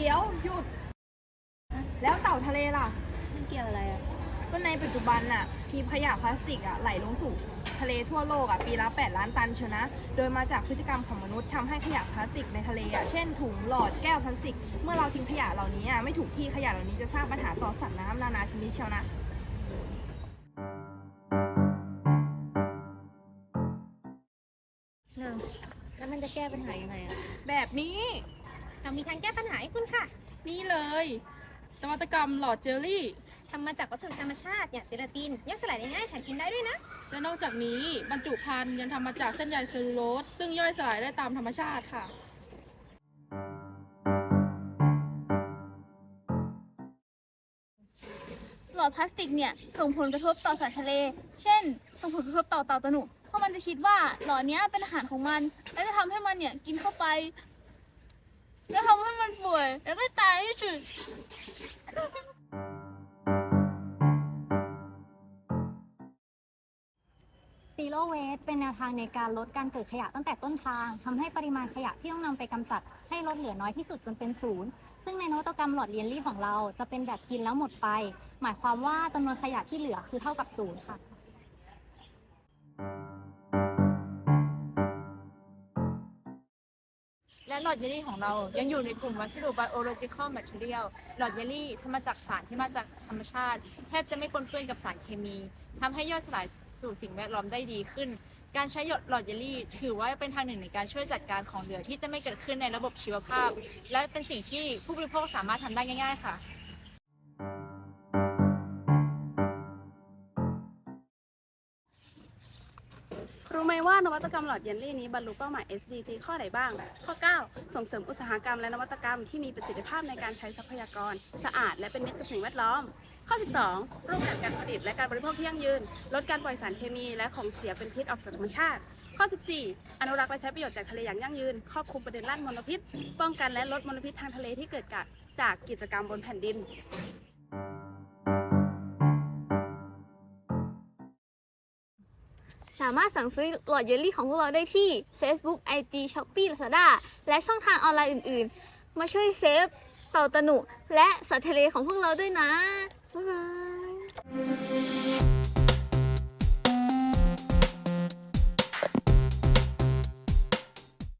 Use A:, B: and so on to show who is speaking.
A: ดี๋ยวหยุด แล้วเต่าทะเลล่ะ
B: มันเกี่ยวอะไรอะ
A: ก็ในปัจจุบันน่ะมีขยะพลาสติกอะไหลลงสู่ทะเลทั่วโลกอะปีละ 8 ล้านตันเชียวนะ โดยมาจากพฤติกรรมของมนุษย์ทำให้ขยะพลาสติกในทะเลอะ เช่นถุงหลอดแก้วพลาสติก เมื่อเราทิ้งขยะเหล่านี้อะไม่ถูกที่ขยะเหล่านี้จะสร้างปัญหาต่อสัตว์น้ำนานาชนิดเชียวนะ
C: แล้วมันจะแก้ปัญหายังไงอะ
A: แบบนี้
C: เรามีทางแก้ปัญหาให้คุณค่ะ
A: นี่เลย นวัตกรรมหลอดเจลลี่
C: ทำมาจากวัสดุธรรมชาติอย่างเจลาตินย่อยสลายได้ง่ายแถมกินได้ด้วยนะ
A: และนอกจากนี้บรรจุภัณฑ์ยังทำมาจากเส้นใยเซลลูโลสซึ่งย่อยสลายได้ตามธรรมชาติค่ะ
D: หลอดพลาสติกเนี่ยส่งผลกระทบต่อสัตว์ทะเล เช่น ส่งผลกระทบต่อเต่าตะหนุเพราะมันจะคิดว่าหลอดเนี้ยเป็นอาหารของมัน และจะทำให้มันเนี่ยกินเข้าไป แล้วทำให้มันป่วย แล้วก็ตายที่สุด
E: Zero Waste เป็นแนวทางในการลดการเกิดขยะตั้งแต่ต้นทางทำให้ปริมาณขยะที่ต้องนำไปกำจัด ให้ลดเหลือน้อยที่สุดจนเป็นศูนย์ซึ่งในนวัตกรรมหลอดเลียนลี่ของเราจะเป็นแบบกินแล้วหมดไป หมายความว่าจำนวนขยะที่เหลือคือเท่ากับศูนย์ค่ะ
F: หลอดเยลลี่ของเรายังอยู่ในกลุ่มวัสดุ biological material หลอดเยลลี่ทำมาจากสารที่มาจากธรรมชาติ แทบจะไม่ปนเปื้อนกับสารเคมีทำให้ย่อยสลายสู่สิ่งแวดล้อมได้ดีขึ้น การใช้หยดหลอดเยลลี่ ถือว่าเป็นทางหนึ่งในการช่วยจัดการของเหลือที่จะไม่เกิดขึ้นในระบบชีวภาพ และเป็นสิ่งที่ผู้บริโภคสามารถทำได้ง่าย ๆ ค่ะ
G: รู้ไหมว่านวัตกรรมหลอดเยลลี่นี้บรรลุเป้าหมาย SDG ข้อไหนบ้าง ข้อ 9 ส่งเสริมอุตสาหกรรมและนวัตกรรมที่มีประสิทธิภาพในการใช้ทรัพยากร สะอาดและเป็นมิตรกับสิ่งแวดล้อม ข้อ 12 ร่วมกันการผลิตและการบริโภคที่ยั่งยืน ลดการปล่อยสารเคมีและของเสียเป็นพิษออกสู่ธรรมชาติ ข้อ 14 อนุรักษ์และใช้ประโยชน์จากทะเลอย่างยั่งยืน ครอบคลุมประเด็นล้านมลพิษ ป้องกันและลดมลพิษทางทะเลที่เกิดจากกิจกรรมบนแผ่นดิน
D: สามารถสั่งซื้อหลอดเยลลี่ของพวกเราได้ที่ Facebook IG Shopee Lazada และช่องทางออนไลน์อื่นๆ มาช่วยเซฟเต่าตะหนุ และสัตว์ทะเลของพวกเราด้วยนะบ๊ายบาย